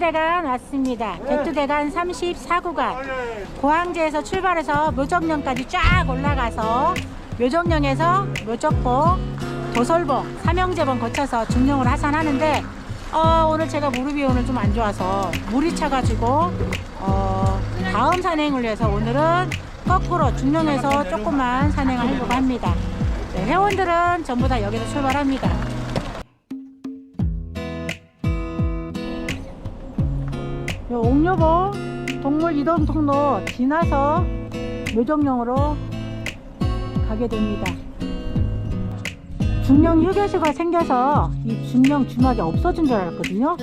대간 왔습니다. 백두대간 34구간 고항제에서 출발해서 묘정령까지 쫙 올라가서 묘정령에서 묘적봉, 도솔봉, 삼형제봉 거쳐서 중령을 하산하는데 어, 오늘 제가 무릎이 오늘 좀 안 좋아서 물이 차가지고 어, 다음 산행을 위해서 오늘은 거꾸로 중령에서 조금만 산행을 하려고 합니다. 네, 회원들은 전부 다 여기서 출발합니다. 요 옥녀봉 동물 이동 통로 지나서 묘정령으로 가게 됩니다. 중령 휴게소가 생겨서 이 중령 주막이 없어진 줄 알았거든요.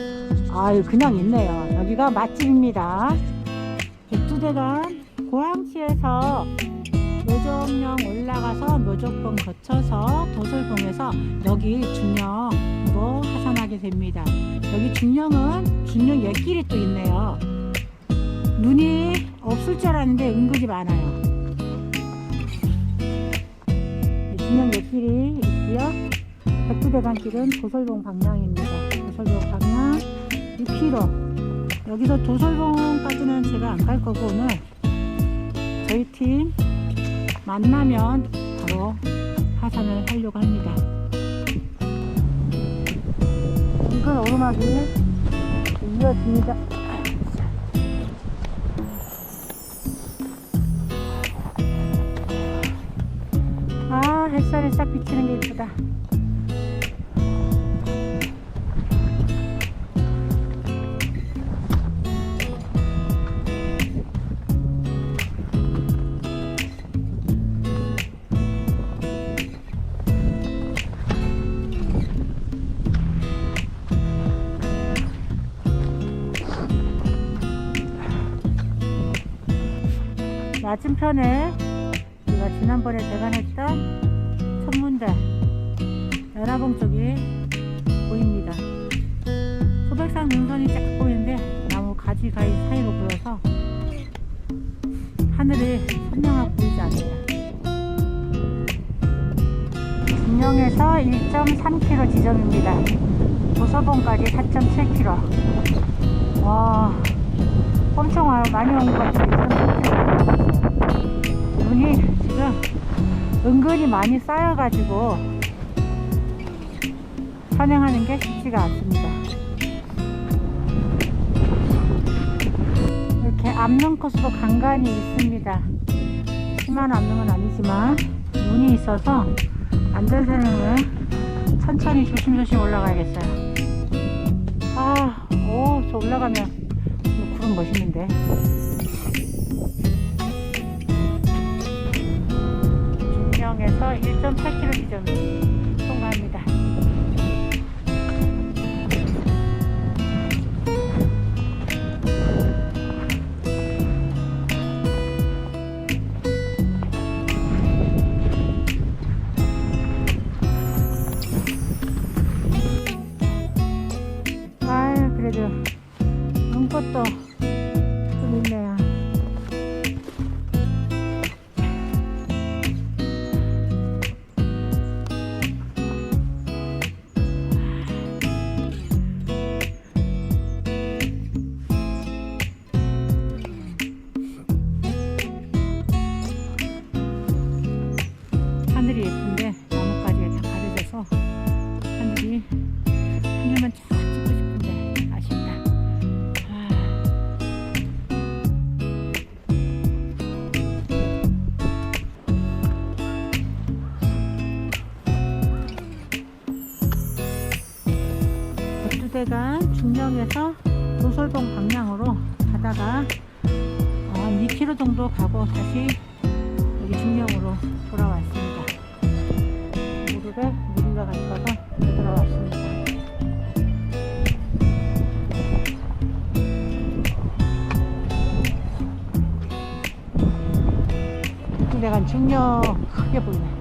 아유 그냥 있네요. 여기가 맛집입니다. 백두대간 고항시에서 묘정령 올라가서 묘적봉 거쳐서 도솔봉에서 여기 중령으로 하산하게 됩니다. 여기 중령은 중령 옛길이 또 있네요. 눈이 없을 줄 알았는데 은근히 많아요. 중령 옛길이 있고요. 백두대간 길은 도솔봉 방향입니다. 도솔봉 방향 6km. 여기서 도솔봉까지는 제가 안 갈 거고 오늘 저희 팀 만나면 바로 하산을 하려고 합니다. 이건 오르막이 이어집니다. 싹 비치는 게 이쁘다. 맞은편에 우리가 지난번에 대관했던 천문대 연화봉 쪽이 보입니다. 소백산 능선이 쫙 보이는데 나무 가지 가위 사이로 보여서 하늘이 선명하게 보이지 않습니다. 중령에서 1.3km 지점입니다. 도서봉까지 4.7km. 와, 엄청. 많이 온 것 같아요. 은근히 많이 쌓여가지고 산행하는 게 쉽지가 않습니다. 이렇게 암릉 코스도 간간히 있습니다. 심한 암릉은 아니지만 눈이 있어서 안전산행을 천천히 조심조심 올라가야겠어요. 아, 오, 저 올라가면 구름 멋있는데. 중령에서 1.8km 지점 통과합니다. 아유, 그래도 눈꽃도 좀 있네요. 하늘이 예쁜데 나뭇가지가 다 가려져서 하늘이 하늘만 쫙 찍고 싶은데 아쉽다. 아. 백두대간 중령에서 도솔봉 방향으로 가다가 어, 2km 정도 가고 다시 중령으로 돌아왔습니 다. 무릎에 무리가 갈까봐 돌아왔습니다. 내가 중령 크게 보이네.